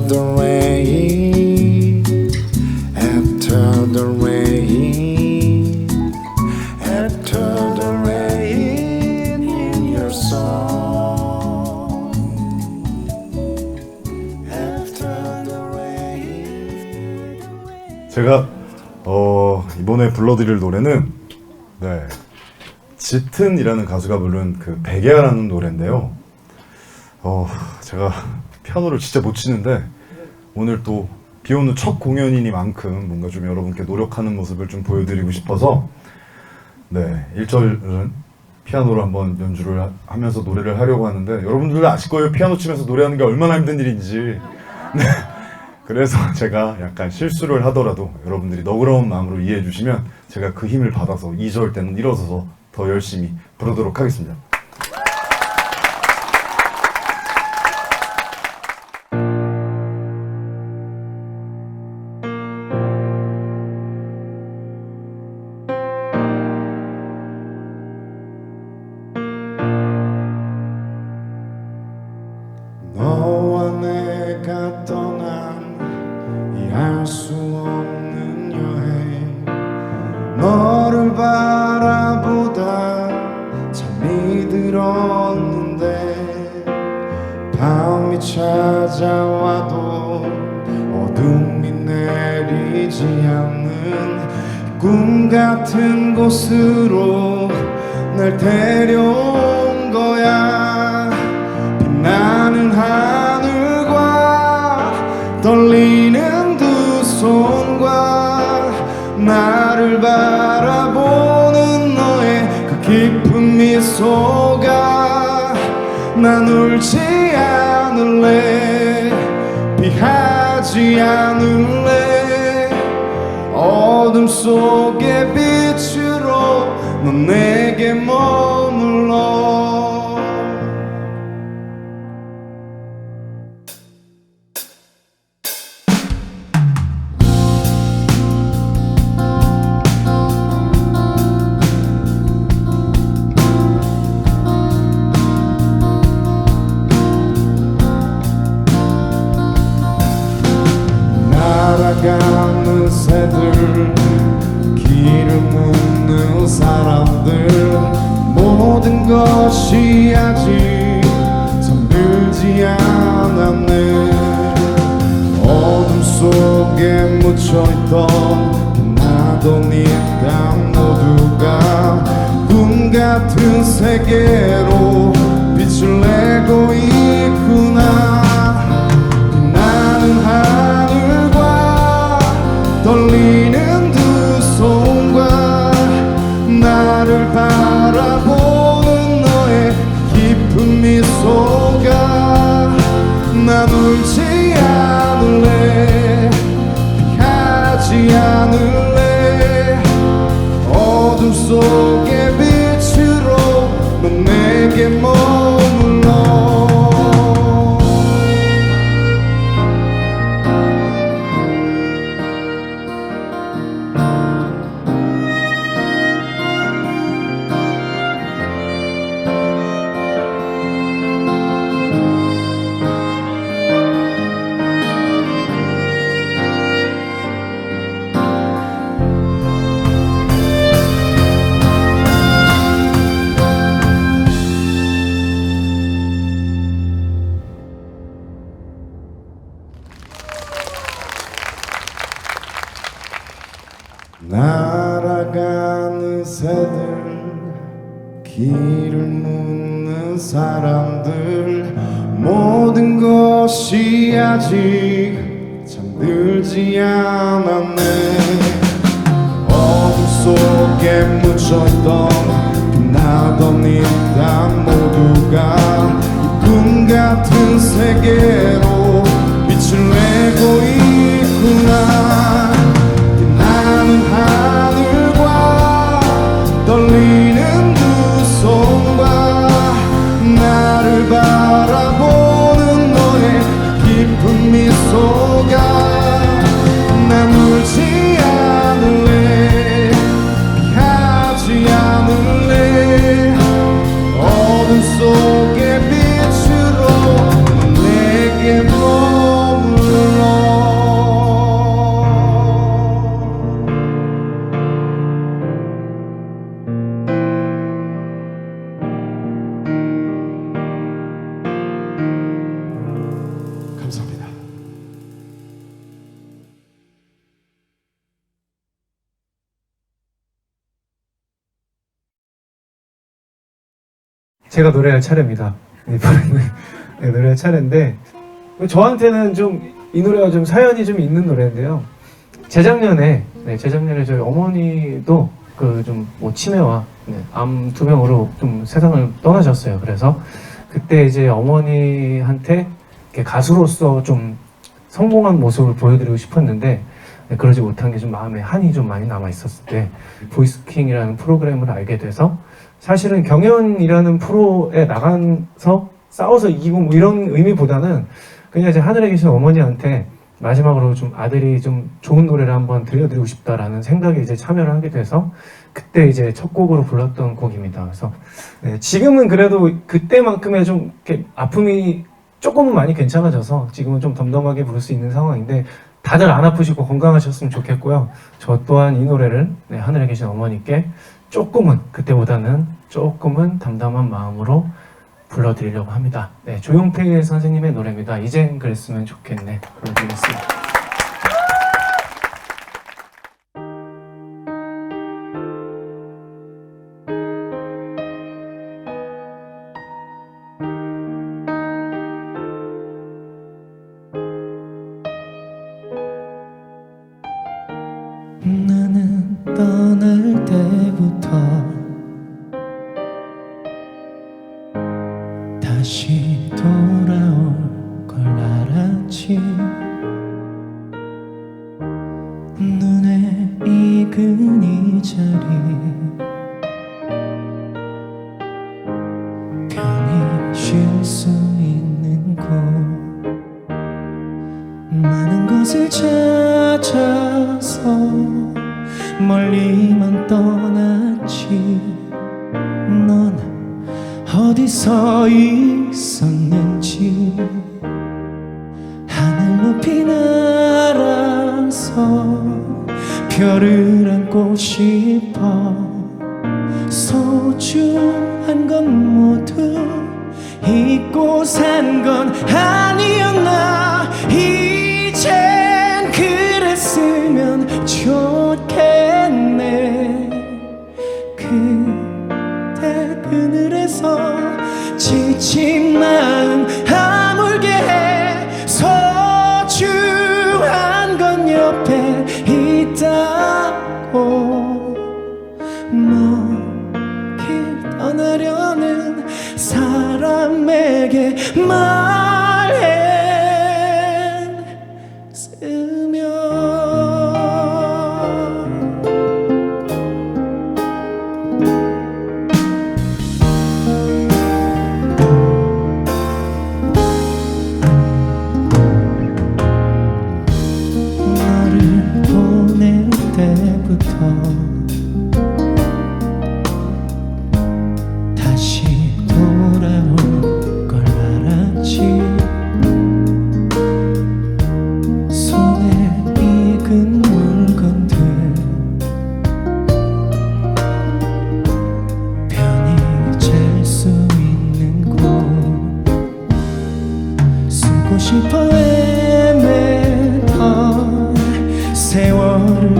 the rain, after the rain, after the rain in your song, after the rain. 제가 어, 이번에 불러드릴 노래는 네 짙은이라는 가수가 부른 그 베개라는 노래인데요. 어, 제가 피아노를 진짜 못 치는데 오늘 또 비 오는 첫 공연이니만큼 뭔가 좀 여러분께 노력하는 모습을 좀 보여드리고 싶어서 네 1절은 피아노로 한번 연주를 하- 하면서 노래를 하려고 하는데 여러분들도 아실 거예요 피아노 치면서 노래하는 게 얼마나 힘든 일인지 네. 그래서 제가 약간 실수를 하더라도 여러분들이 너그러운 마음으로 이해해 주시면 제가 그 힘을 받아서 2절 때는 일어서서 더 열심히 부르도록 하겠습니다. 같은 곳으로 날 데려온 거야. 빛나는 하늘과 떨리는 두 손과 나를 바라보는 너의 그 깊은 미소가 난 울지 않을래. 피하지 않을래. 어둠 속 내게 머물러. 날아가는 새들 길을 사람들 모든 것이 아직 잠들지 않았네. 어둠 속에 묻혀있던 빛나던 이땅 모두가 꿈 같은 세계로 빛을 내고 있구나 아직 잠들지 않았네. 어둠 속에 묻혀있던 빛나던 이땅 모두가 이꿈 같은 세계 제가 노래할 차례입니다. 이번에는 네, 노래할 차례인데 저한테는 좀 이 노래가 좀 사연이 좀 있는 노래인데요. 재작년에 네, 재작년에 저희 어머니도 그 좀 뭐 치매와 네, 암 투병으로 좀 세상을 떠나셨어요. 그래서 그때 이제 어머니한테 가수로서 좀 성공한 모습을 보여드리고 싶었는데 네, 그러지 못한 게 좀 마음에 한이 좀 많이 남아 있었을 때 보이스킹이라는 프로그램을 알게 돼서 사실은 경연이라는 프로에 나가서 싸워서 이기고 뭐 이런 의미보다는 그냥 이제 하늘에 계신 어머니한테 마지막으로 좀 아들이 좀 좋은 노래를 한번 들려드리고 싶다라는 생각에 이제 참여를 하게 돼서 그때 이제 첫 곡으로 불렀던 곡입니다. 그래서 네, 지금은 그래도 그때만큼의 좀 아픔이 조금은 많이 괜찮아져서 지금은 좀 덤덤하게 부를 수 있는 상황인데 다들 안 아프시고 건강하셨으면 좋겠고요. 저 또한 이 노래를 네, 하늘에 계신 어머니께 조금은 그때보다는 조금은 담담한 마음으로 불러드리려고 합니다. 네, 조용필 선생님의 노래입니다. 이젠 그랬으면 좋겠네. 불러드리겠습니다. 자리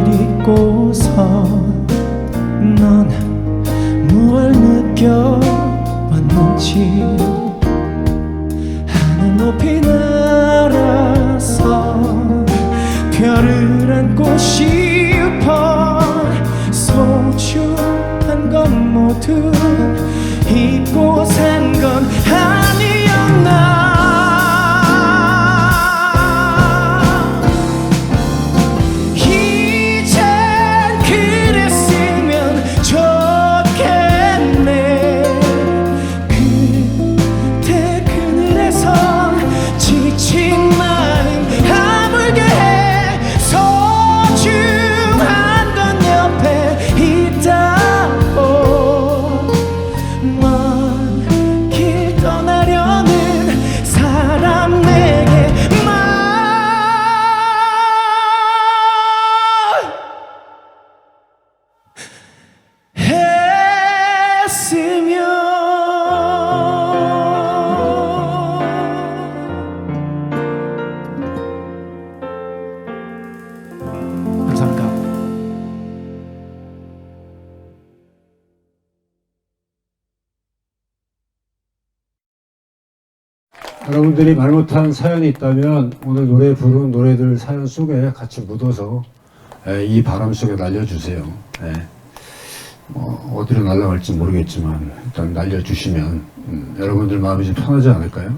잊고서 여러분들이 말 못한 사연이 있다면 오늘 노래 부른 노래들 사연 속에 같이 묻어서 에, 이 바람 속에 날려주세요. 예. 뭐 어디로 날아갈지 모르겠지만 일단 날려주시면 음, 여러분들 마음이 좀 편하지 않을까요?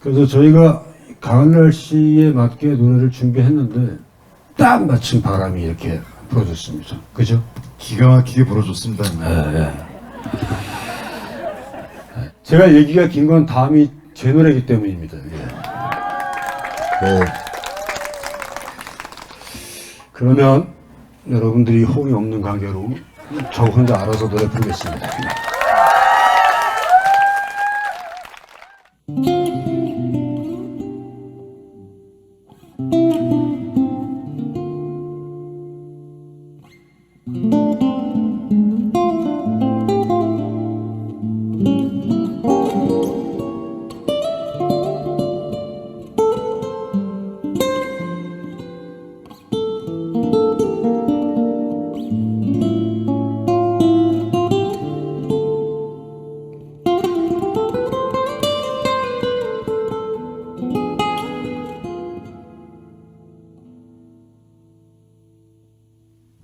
그래서 저희가 가을 날씨에 맞게 노래를 준비했는데 딱 마침 바람이 이렇게 불어줬습니다. 그죠? 기가 막히게 불어줬습니다. 예, 예. 제가 얘기가 긴 건 다음이 제 노래이기 때문입니다. 예. 네. 그러면 여러분들이 호응이 없는 관계로 저 혼자 알아서 노래 부르겠습니다.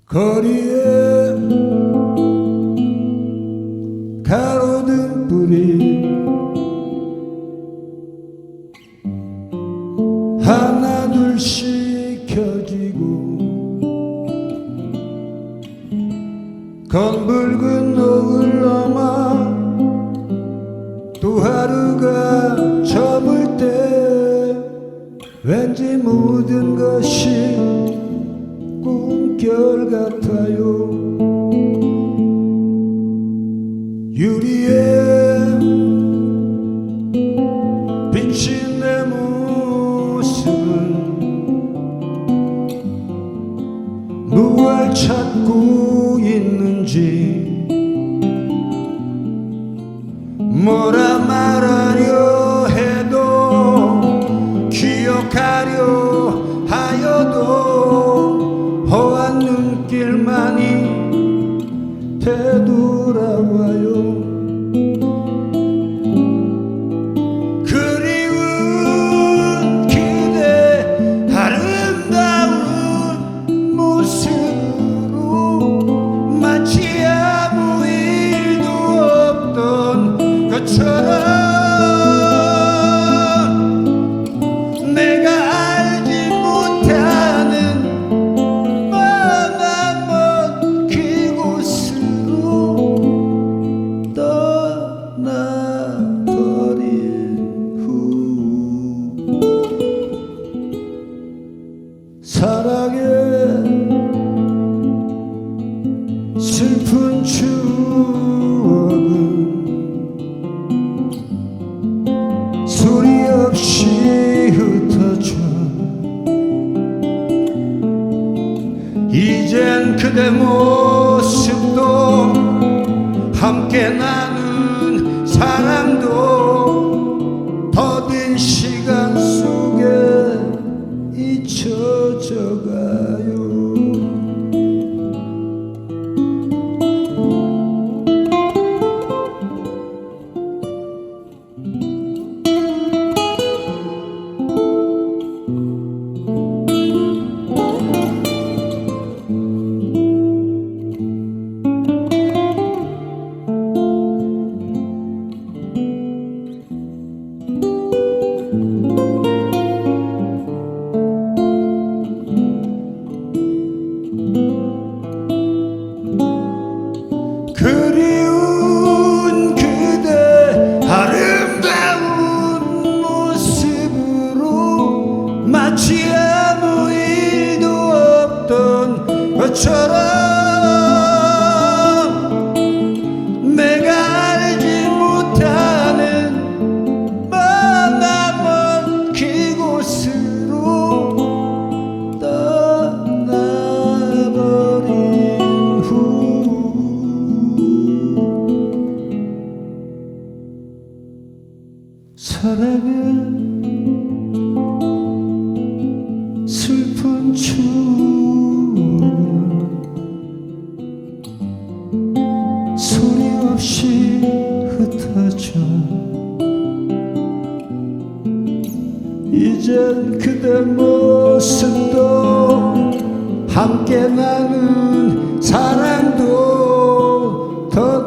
거리에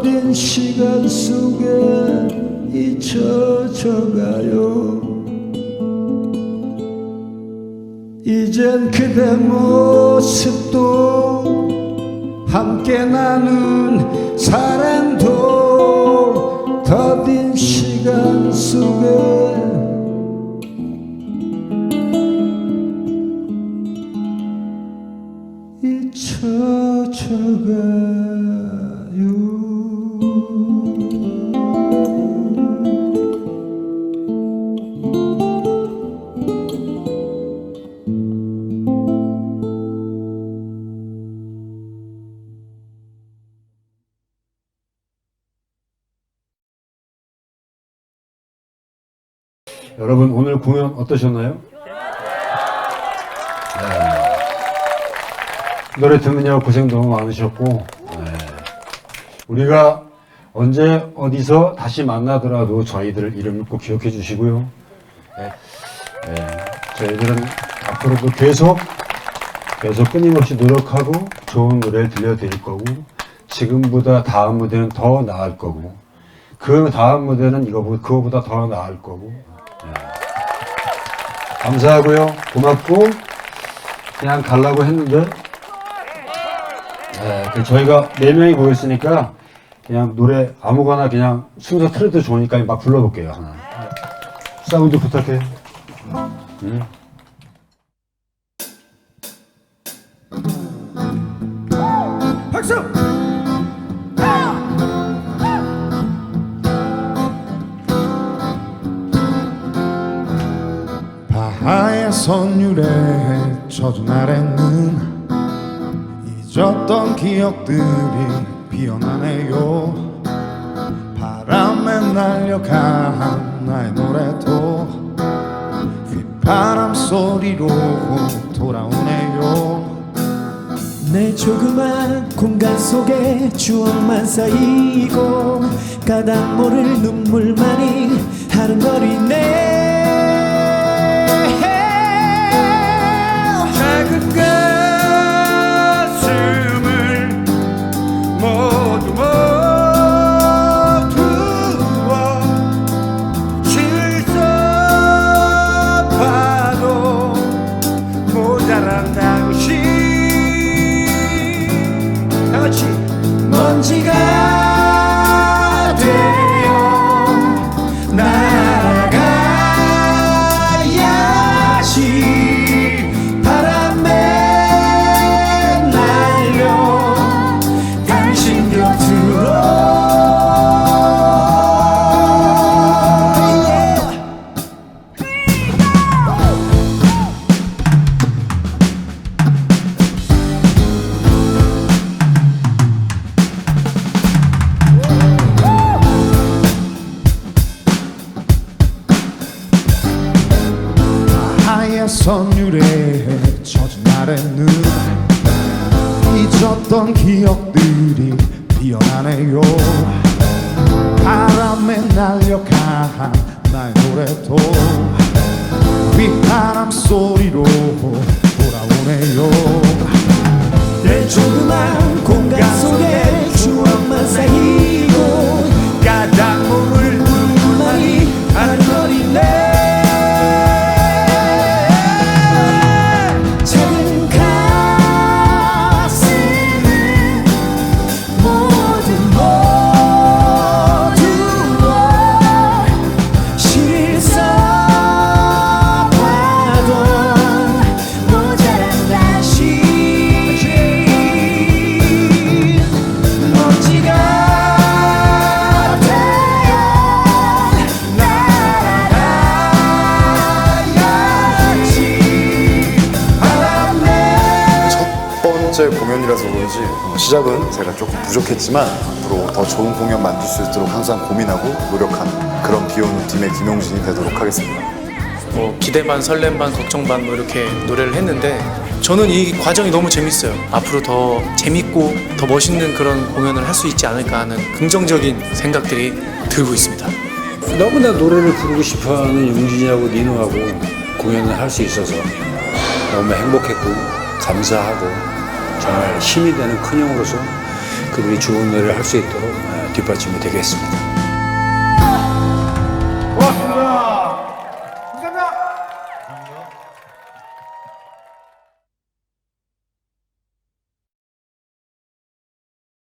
더딘 시간 속에 잊혀져 가요. 이젠 그대 모습도 함께 나눈 사랑도 더딘 시간 속에 여러분 오늘 공연 어떠셨나요? 네. 노래 듣느냐고 고생 너무 많으셨고 네. 우리가 언제 어디서 다시 만나더라도 저희들 이름을 꼭 기억해 주시고요. 네. 네. 저희들은 앞으로도 계속 계속 끊임없이 노력하고 좋은 노래를 들려드릴 거고 지금보다 다음 무대는 더 나을 거고 그 다음 무대는 이거보다 그거보다 더 나을 거고 감사하고요. 고맙고 그냥 가려고 했는데 네, 그 저희가 네 명이 모였으니까 그냥 노래 아무거나 그냥 순서 틀어도 좋으니까 막 불러볼게요 하나. 사운드 부탁해. 응? 박수! 바하의 선율에 젖은 아래는 잊었던 기억들이 피어나네요. 바람에 날려간 나의 노래도 휘바람 소리로 돌아오네요. 내 조그만 공간 속에 추억만 쌓이고 가닥 모를 눈물만이 하른거리네 작은 가 부족했지만 앞으로 더 좋은 공연 만들 수 있도록 항상 고민하고 노력하는 그런 비오는 팀의 김용진이 되도록 하겠습니다. 뭐 기대 반 설렘 반 걱정 반 뭐 이렇게 노래를 했는데 저는 이 과정이 너무 재밌어요. 앞으로 더 재밌고 더 멋있는 그런 공연을 할 수 있지 않을까 하는 긍정적인 생각들이 들고 있습니다. 너무나 노래를 부르고 싶어하는 용진이하고 니노하고 공연을 할 수 있어서 너무 행복했고 감사하고 정말 힘이 되는 큰 형으로서 그들이 좋은 노래를 할수 있도록 에, 뒷받침이 되겠습니다.